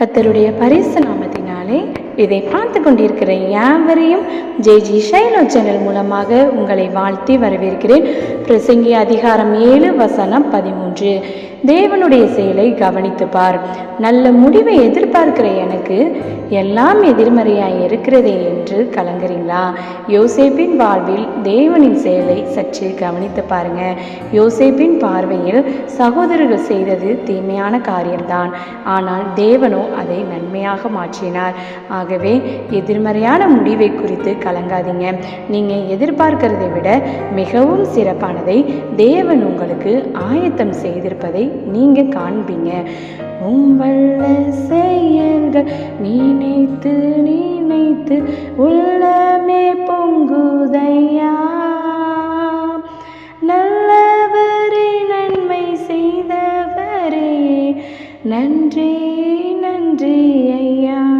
கத்தருடைய பரிசு நாமத்தினாலே இதை பார்த்து கொண்டிருக்கிற யாவரையும் ஜெய் ஜி ஷைலோ சேனல் மூலமாக உங்களை வாழ்த்தி வரவேற்கிறேன். பிரசங்கி அதிகாரம் ஏழு வசனம் பதிமூன்று. தேவனுடைய செயலை கவனித்து பார். நல்ல முடிவை எதிர்பார்க்கிற எனக்கு எல்லாம் எதிர்மறையாய் இருக்கிறதே என்று கலங்குறீங்களா யோசேப்பின் வாழ்வில் தேவனின் செயலை சற்று கவனித்து பாருங்க. யோசேப்பின் பார்வையில் சகோதரர்கள் செய்தது தீமையான காரியம்தான். ஆனால் தேவனோ அதை நன்மையாக மாற்றினார். ஆகவே எதிர்மறையான முடிவை குறித்து கலங்காதீங்க. நீங்கள் எதிர்பார்க்கிறதை விட மிகவும் சிறப்பானதை தேவன் உங்களுக்கு ஆயத்தம் செய்திருப்பதை நீங்கள் காண்பீங்க. உங்கள் செயல்கள் நினைத்து நினைத்து உள்ளமே பொங்குதையா? நல்லவரே நன்மை செய்தவரே நன்றி நன்றி ஐயா.